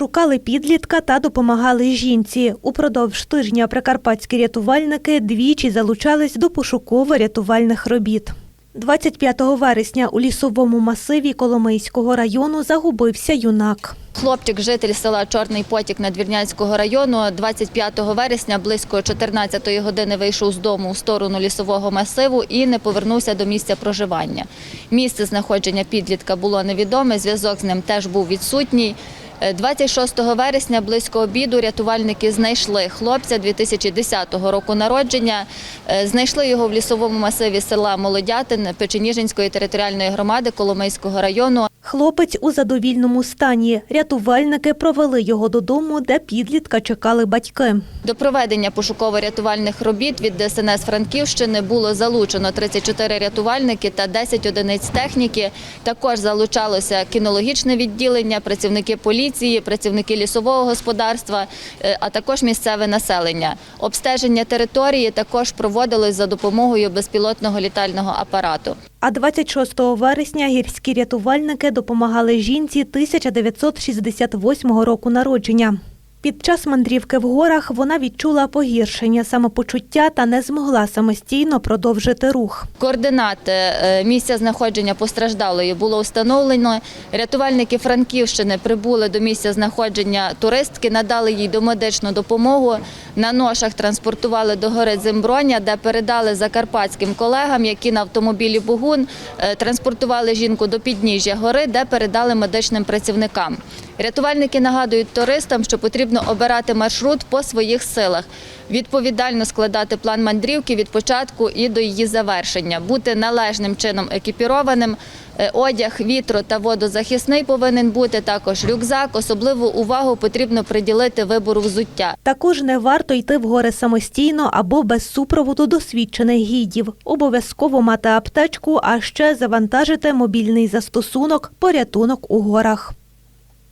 шукали підлітка та допомагали жінці. Упродовж тижня прикарпатські рятувальники двічі залучались до пошуково-рятувальних робіт. 25 вересня у лісовому масиві Коломийського району загубився юнак. Хлопчик, житель села Чорний Потік Надвірнянського району, 25 вересня близько 14 години вийшов з дому у сторону лісового масиву і не повернувся до місця проживання. Місце знаходження підлітка було невідоме, зв'язок з ним теж був відсутній. Е, 26 вересня близько обіду рятувальники знайшли хлопця 2010 року народження. Е, Знайшли його в лісовому масиві села Молодятин Печеніжинської територіальної громади Коломийського району. Хлопець у задовільному стані. Рятувальники провели його додому, де підлітка чекали батьки. До проведення пошуково-рятувальних робіт від ДСНС Франківщини було залучено 34 рятувальники та 10 одиниць техніки. Також залучалося кінологічне відділення, працівники поліції, працівники лісового господарства, е, а також місцеве населення. Обстеження території також проводилось за допомогою безпілотного літального апарату. А 26 вересня гірські рятувальники допомагали жінці 1968 року народження. Під час мандрівки в горах вона відчула погіршення самопочуття та не змогла самостійно продовжити рух. Координати е, місця знаходження постраждалої було встановлено. Рятувальники Франківщини прибули до місця знаходження туристки, надали їй домедичну допомогу. На ношах транспортували до гори Зимброня, де передали закарпатським колегам, які на автомобілі Бугун е, транспортували жінку до підніжжя гори, де передали медичним працівникам. Рятувальники нагадують туристам, що потрібно обирати маршрут по своїх силах, відповідально складати план мандрівки від початку і до її завершення, бути належним чином екіпірованим. Е, Одяг, вітро та водозахисний повинен бути також рюкзак. Особливу увагу потрібно приділити вибору взуття. Також не варто йти в гори самостійно або без супроводу досвідчених гідів. Обов'язково мати аптечку, а ще завантажити мобільний застосунок порятунок у горах.